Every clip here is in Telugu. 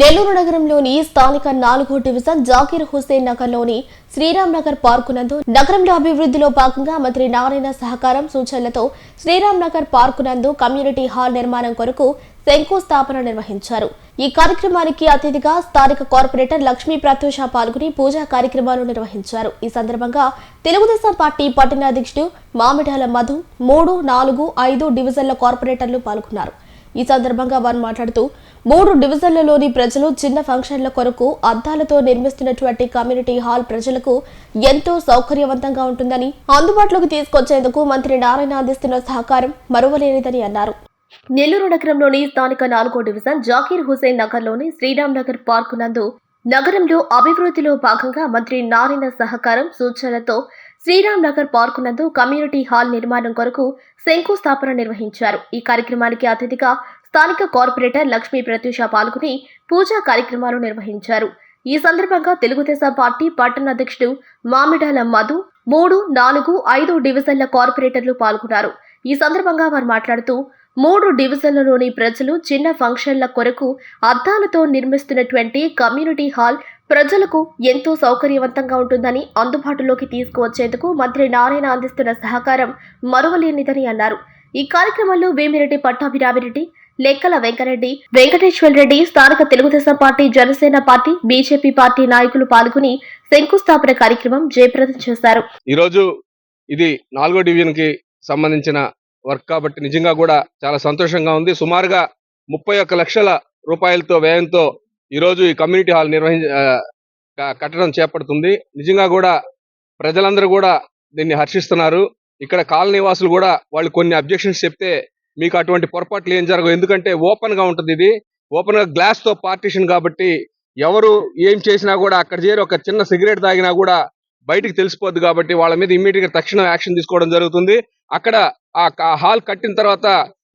నెల్లూరు నగరంలోని స్థానిక నాలుగో డివిజన్ జాకీర్ హుసేన్ నగర్లోని శ్రీరామ్ నగర్ పార్కు నందు నగరంలో అభివృద్ధిలో భాగంగా మంత్రి నారాయణ సహకారం సూచనలతో శ్రీరామ్ నగర్ పార్కు నందు కమ్యూనిటీ హాల్ నిర్మాణం కొరకు శంకుస్థాపన నిర్వహించారు. ఈ కార్యక్రమానికి అతిథిగా స్థానిక కార్పొరేటర్ లక్ష్మీ ప్రత్యూష పాల్గొని పూజా కార్యక్రమాలు నిర్వహించారు. ఈ సందర్భంగా తెలుగుదేశం పార్టీ పట్టణాధ్యక్షుడు మామిడాల మధు మూడు నాలుగు ఐదు డివిజన్ల కార్పొరేటర్లు పాల్గొన్నారు. ఈ సందర్భంగా వారు మాట్లాడుతూ మూడు డివిజన్లలోని ప్రజలు చిన్న ఫంక్షన్ల కొరకు అద్దాలతో నిర్మిస్తున్నటువంటి కమ్యూనిటీ హాల్ ప్రజలకు ఎంతో సౌకర్యవంతంగా ఉంటుందని అందుబాటులోకి తీసుకొచ్చేందుకు మంత్రి నారాయణ అందిస్తున్న సహకారం మరువలేనిదని అన్నారు. నెల్లూరు నగరంలోని స్థానిక నాలుగో డివిజన్ జాకీర్ హుసేన్ నగర్లోని శ్రీరామ్ నగర్ పార్కు నందు నగరంలో అభివృద్ధిలో భాగంగా మంత్రి నారాయణ సహకారం సూచనలతో శ్రీరామ్ నగర్ పార్కు నందు కమ్యూనిటీ హాల్ నిర్మాణం కొరకు శంకుస్థాపన నిర్వహించారు. ఈ కార్యక్రమానికి అతిథిగా స్థానిక కార్పొరేటర్ లక్ష్మీ ప్రత్యూష పాల్గొని పూజా కార్యక్రమాలు నిర్వహించారు. ఈ సందర్భంగా తెలుగుదేశం పార్టీ పట్టణ అధ్యక్షుడు మామిడాల మధు మూడు నాలుగు ఐదు డివిజన్ల కార్పొరేటర్లు పాల్గొన్నారు. ఈ సందర్భంగా వారు మాట్లాడుతూ మూడు డివిజన్లలోని ప్రజలు చిన్న ఫంక్షన్ల కొరకు అద్దాలతో నిర్మిస్తున్నటువంటి కమ్యూనిటీ హాల్ ప్రజలకు ఎంతో సౌకర్యవంతంగా ఉంటుందని అందుబాటులోకి తీసుకువచ్చేందుకు మంత్రి నారాయణ అందిస్తున్న సహకారం మరువలేనిదని అన్నారు. ఈ కార్యక్రమంలో వేమిరెడ్డి పట్టాభిరామిరెడ్డి లెక్కల వెంకరెడ్డి వెంకటేశ్వర రెడ్డి స్థానిక Telugu Desam party Janasena party BJP party నాయకులు పాల్గొని శంకుస్థాపన కార్యక్రమం జయప్రదం చేశారు. ఈరోజు ఇది నాలుగో డివిజన్కి సంబంధించిన వర్క్ కాబట్టి నిజంగా కూడా చాలా సంతోషంగా ఉంది. సుమారుగా ముప్పై ఒక్క లక్షల రూపాయలతో వ్యయంతో ఈరోజు ఈ కమ్యూనిటీ హాల్ నిర్వహించ కట్టడం చేపడుతుంది. నిజంగా కూడా ప్రజలందరూ కూడా దీన్ని హర్షిస్తున్నారు. ఇక్కడ కాలనీ వాసులు కూడా వాళ్ళు కొన్ని అబ్జెక్షన్స్ చెప్తే మీకు అటువంటి పొరపాట్లు ఏం జరగవు. ఎందుకంటే ఓపెన్గా ఉంటుంది ఇది. ఓపెన్గా గ్లాస్తో పార్టీషన్ కాబట్టి ఎవరు ఏం చేసినా కూడా అక్కడ చేరి ఒక చిన్న సిగరెట్ తాగినా కూడా బయటికి తెలిసిపోద్ది కాబట్టి వాళ్ళ మీద ఇమ్మీడియట్గా తక్షణం యాక్షన్ తీసుకోవడం జరుగుతుంది. అక్కడ ఆ హాల్ కట్టిన తర్వాత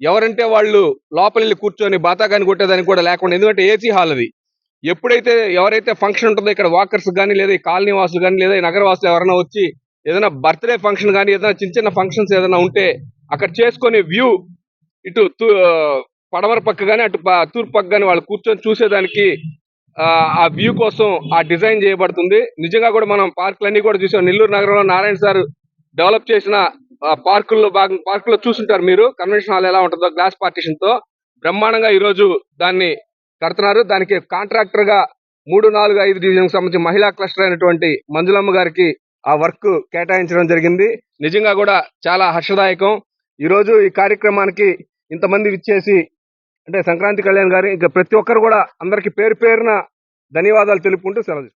ఎవరంటే వాళ్ళు లోపల వెళ్ళి కూర్చొని బాతాకాని కొట్టేదానికి కూడా లేకుండా ఎందుకంటే ఏసీ హాల్ అది. ఎప్పుడైతే ఎవరైతే ఫంక్షన్ ఉంటుందో ఇక్కడ వాకర్స్ కానీ లేదా ఈ కాలనీ వాసులు కానీ లేదా ఈ నగర వాసులు ఎవరైనా వచ్చి ఏదైనా బర్త్డే ఫంక్షన్ కానీ ఏదైనా చిన్న చిన్న ఫంక్షన్స్ ఏదైనా ఉంటే అక్కడ చేసుకునే వ్యూ ఇటు తూ- పడమర పక్క కానీ అటు తూర్పు పక్క కానీ వాళ్ళు కూర్చొని చూసేదానికి ఆ, ఆ వ్యూ కోసం ఆ డిజైన్ చేయబడుతుంది. నిజంగా కూడా మనం పార్కులన్నీ కూడా చూసాం. నెల్లూరు నగరంలో నారాయణ సార్ డెవలప్ చేసిన పార్కుల్లో భాగం పార్కులో చూసుంటారు మీరు. కన్వెన్షన్ హాల్ ఎలా ఉంటుందో గ్లాస్ పార్టీషన్తో బ్రహ్మాండంగా ఈ రోజు దాన్ని కడుతున్నారు. దానికి కాంట్రాక్టర్గా మూడు నాలుగు ఐదు డివిజన్ సంబంధించి మహిళా క్లస్టర్ అయినటువంటి మంజులమ్మ గారికి ఆ వర్క్ కేటాయించడం జరిగింది. నిజంగా కూడా చాలా హర్షదాయకం. ఈ రోజు ఈ కార్యక్రమానికి ఇంతమంది విచ్చేసి అంటే సంక్రాంతి కళ్యాణ్ గారి ఇంకా ప్రతి ఒక్కరు కూడా అందరికి పేరు పేరున ధన్యవాదాలు తెలుపుకుంటూ సెలవు